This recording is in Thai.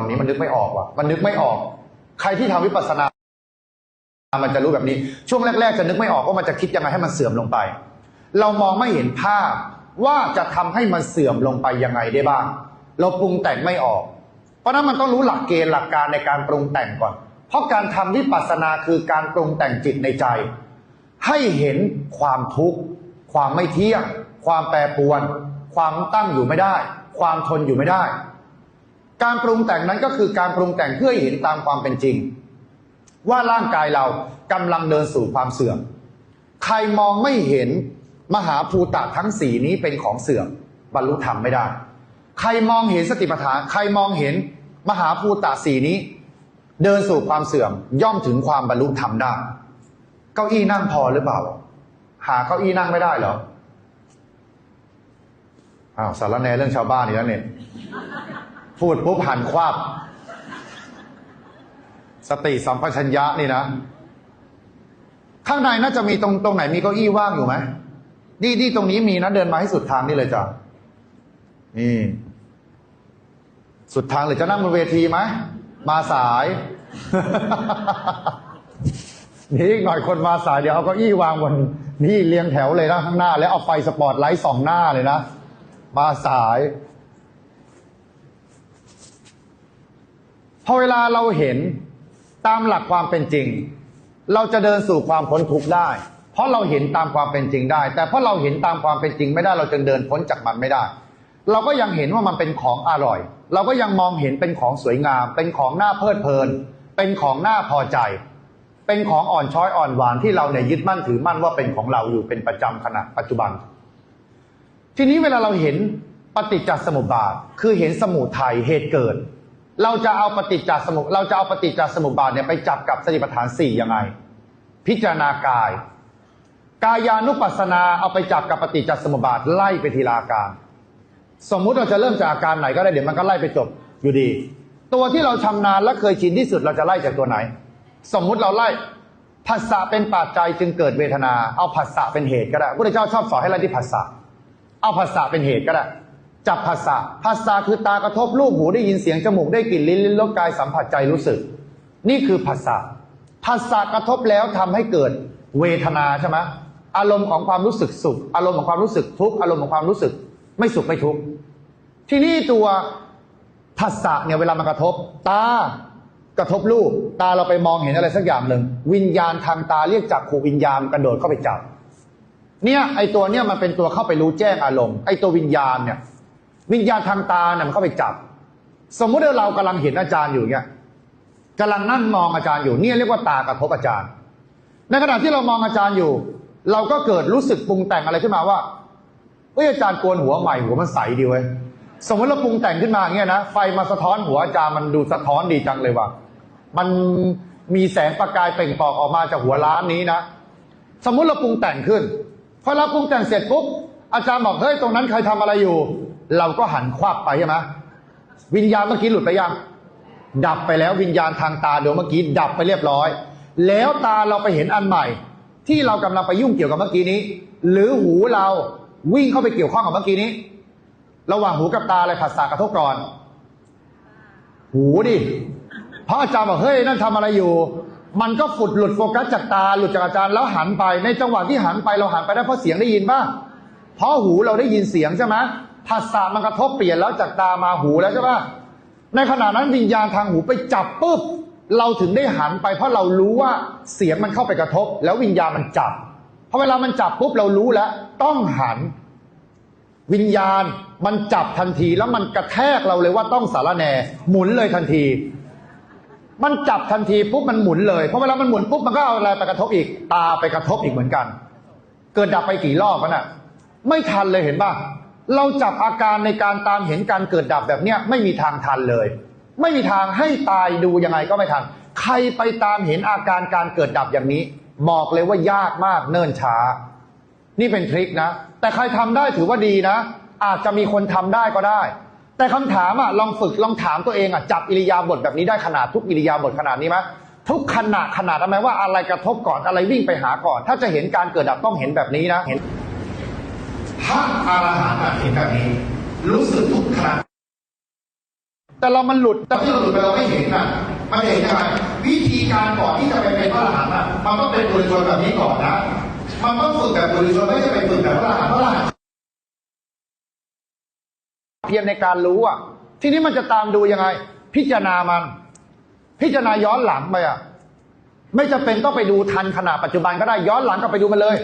ตอนนี้มันนึกไม่ออกว่ะ มันนึกไม่ออก ใครที่ทำวิปัสสนา มันจะรู้แบบนี้ ช่วงแรก ๆ จะนึกไม่ออกว่ามันจะคิดยังไงให้มันเสื่อมลงไป เรามองไม่เห็นภาพว่าจะทำให้มันเสื่อมลงไปยังไงได้บ้าง เราปรุงแต่งไม่ออก เพราะนั้นมันต้องรู้หลักเกณฑ์หลักการในการปรุงแต่งก่อน เพราะการทำวิปัสสนาคือการปรุงแต่งจิตในใจ ให้เห็นความทุกข์ ความไม่เที่ยง ความแปรปรวน ความตั้งอยู่ไม่ได้ ความทนอยู่ไม่ได้ การปรุงแต่งนั้นก็คือการปรุงแต่งเพื่อเห็นตามความเป็นจริง ว่าร่างกายเรากำลังเดินสู่ความเสื่อม ใครมองไม่เห็นมหาภูตะทั้งสี่นี้เป็นของเสื่อมบรรลุธรรมไม่ได้ ใครมองเห็นสติปัฏฐานใครมองเห็นมหาภูตะสี่นี้ เดินสู่ความเสื่อมย่อมถึงความบรรลุธรรมได้ เก้าอี้นั่งพอหรือเปล่า หาเก้าอี้นั่งไม่ได้เหรออ้าวสารแนเรื่องชาวบ้านอีกแล้วเนี่ย พูดปุ๊บหันควับสติสัมปชัญญะนี่นะ ข้างในน่าจะมีตรงตรงไหนมีเก้าอี้ว่างอยู่ไหมนี่นี่ตรงนี้มีนะเดินมาให้สุดทางนี่เลยจ้ะนี่สุดทางเลยจะนั่งบนเวทีไหมมาสายนี่อีกหน่อยคนมาสายเดี๋ยวเอาเก้าอี้วางบนนี่เรียงแถวเลยนะข้างหน้า แล้วเอาไฟสปอตไลท์ส่องหน้าเลยนะมาสาย อเวลาเราเห็นตามหลักความเป็นจริง เราจะเดินสู่ความพ้นทุกข์ได้ เพราะเราเห็นตามความเป็นจริงได้ แต่เพราะเราเห็นตามความเป็นจริงไม่ได้เราจึงเดินพ้นจากมันไม่ได้ เราก็ยังเห็นว่ามันเป็นของอร่อย เราก็ยังมองเห็นเป็นของสวยงาม เป็นของน่าเพลิดเพลิน เป็นของน่าพอใจ เป็นของอ่อนช้อยอ่อนหวานที่เราเนี่ยยึดมั่นถือมั่นว่าเป็นของเราอยู่เป็นประจำขณะปัจจุบัน ทีนี้เวลาเราเห็นปฏิจจสมุปบาทคือเห็นสมุทัยเหตุเกิด เราจะเอาปฏิจจสมุเราจะเอาปฏิจจสมุปบาทเนี่ยไปจับกับสติปัฏฐานสี่ยังไง พิจารณากาย กายานุปัสสนาเอาไปจับกับปฏิจจสมุปบาทไล่ไปทีละอาการ สมมุติเราจะเริ่มจากอาการไหนก็ได้เดี๋ยวมันก็ไล่ไปจบอยู่ดี ตัวที่เราชำนาญและเคยชินที่สุดเราจะไล่จากตัวไหน สมมุติเราไล่ผัสสะเป็นปัจจัยจึงเกิดเวทนา เอาผัสสะเป็นเหตุก็ได้พระพุทธเจ้าชอบสอนให้ไล่ที่ผัสสะเอาภาษาเป็นเหตุก็ได้ จับภาษาภาษาคือตากระทบรูปหูได้ยินเสียงจมูกได้กลิ่นลิ้นลิ้นรสกายสัมผัสใจรู้สึก นี่คือภาษาภาษากระทบแล้วทำให้เกิดเวทนาใช่ไหมอารมณ์ของความรู้สึกสุข อารมณ์ของความรู้สึกทุกข์อารมณ์ของความรู้สึก ไม่สุขไม่ทุกข์ที่นี่ตัวภาษาเนี่ยเวลามันกระทบ ตากระทบรูปตาเราไปมองเห็นอะไรสักอย่างหนึ่งวิญญาณทางตาเรียกจากขูวิญญาณกระโดดเข้าไปจับเนี่ยไอตัวเนี่ยมันเป็นตัวเข้าไปรู้แจ้งอารมณ์ไอตัววิญญาณเนี่ย วิญญาณทางตาเนี่ยมันเข้าไปจับ สมมุติว่าเรากำลังเห็นอาจารย์อยู่เนี่ยกำลังนั่งมองอาจารย์อยู่เนี่ยเรียกว่าตากระทบอาจารย์ ในขณะที่เรามองอาจารย์อยู่ เราก็เกิดรู้สึกปรุงแต่งอะไรขึ้นมาว่าเอ้ยอาจารย์โกนหัวใหม่หัวมันใสดีเว้ยสมมติเราปรุงแต่งขึ้นมาเงี้ยนะไฟมาสะท้อนหัวอาจารย์มันดูสะท้อนดีจังเลยว่ะมันมีแสงประกายเปล่งปอกออกมาจากหัวล้านนี้นะสมมุติเราปรุงแต่งขึ้นพอเราปรุงแต่งเสร็จปุ๊บอาจารย์บอกเฮ้ยตรงนั้นใครทำอะไรอยู่ เราก็หันควับไปใช่ไหมวิญญาณเมื่อกี้หลุดไปยัง ดับไปแล้ววิญญาณทางตาดวงเมื่อกี้ดับไปเรียบร้อย แล้วตาเราไปเห็นอันใหม่ ที่เรากำลังไปยุ่งเกี่ยวกับเมื่อกี้นี้ หรือหูเราวิ่งเข้าไปเกี่ยวข้องกับเมื่อกี้นี้ ระหว่างหูกับตาอะไรผัสสะกระทบก่อน หูดิพระอาจารย์บอกเฮ้ยนั่นทำอะไรอยู่ มันก็ฝุดหลุดโฟกัสจากตาหลุดจากอาจารย์แล้วหันไปในจังหวะที่หันไปเราหันไปได้เพราะเสียงได้ยินป่ะเพราะหูเราได้ยินเสียงใช่ไหม ภาษามันกระทบเปลี่ยนแล้วจากตามาหูแล้วใช่ป่ะในขณะนั้นวิญญาณทางหูไปจับปุ๊บเราถึงได้หันไปเพราะเรารู้ว่าเสียงมันเข้าไปกระทบ แล้ววิญญาณมันจับพอเวลามันจับปุ๊บเรารู้แล้ว ต้องหัน วิญญาณมันจับทันทีแล้วมันกระแทกเราเลยว่าต้องสารแหน่หมุนเลยทันที มันจับทันทีปุ๊บมันหมุนเลยเพราะเวลามันหมุนปุ๊บมันก็เอาอะไรไปกระทบอีก ตาไปกระทบอีกเหมือนกัน เกิดดับไปกี่รอบวะน่ะ ไม่ทันเลยเห็นป่ะ เราจับอาการในการตามเห็นการเกิดดับแบบเนี้ยไม่มีทางทันเลย ไม่มีทางให้ตายดูยังไงก็ไม่ทัน ใครไปตามเห็นอาการการเกิดดับอย่างนี้ บอกเลยว่ายากมากเนิ่นช้า นี่เป็นทริคนะ แต่ใครทำได้ถือว่าดีนะ อาจจะมีคนทำได้ก็ได้ แต่คำถามอะลองฝึกลองถามตัวเองอะจับอิริยาบถแบบนี้ได้ขนาดทุกอิริยาบถขนาดนี้ไหมทุกขณะขนาดไหมว่าอะไรกระทบก่อนอะไรวิ่งไปหาก่อน ถ้าจะเห็นการเกิดดับต้องเห็นแบบนี้นะเห็น พระอรหันต์เห็นแบบนี้ รู้สึกทุกขณะแต่เรามันหลุดแต่ที่เราหลุดไปเราไม่เห็นน่ะมันเห็นยังไงวิธีการก่อนที่จะไปเป็นพระอรหันต์น่ะมันต้องเป็นบุรุชนแบบนี้ก่อนนะ มันต้องฝึกแบบบุรุชนไม่ใช่ไปฝึกแบบพระอรหันต์พระอรหันต์เพียรในการรู้อะ ทีนี้มันจะตามดูยังไง พิจารณามัน พิจารณาย้อนหลังไปอะ ไม่จำเป็นต้องไปดูทันขณะปัจจุบันก็ได้ย้อนหลังกลับไปดูมันเลย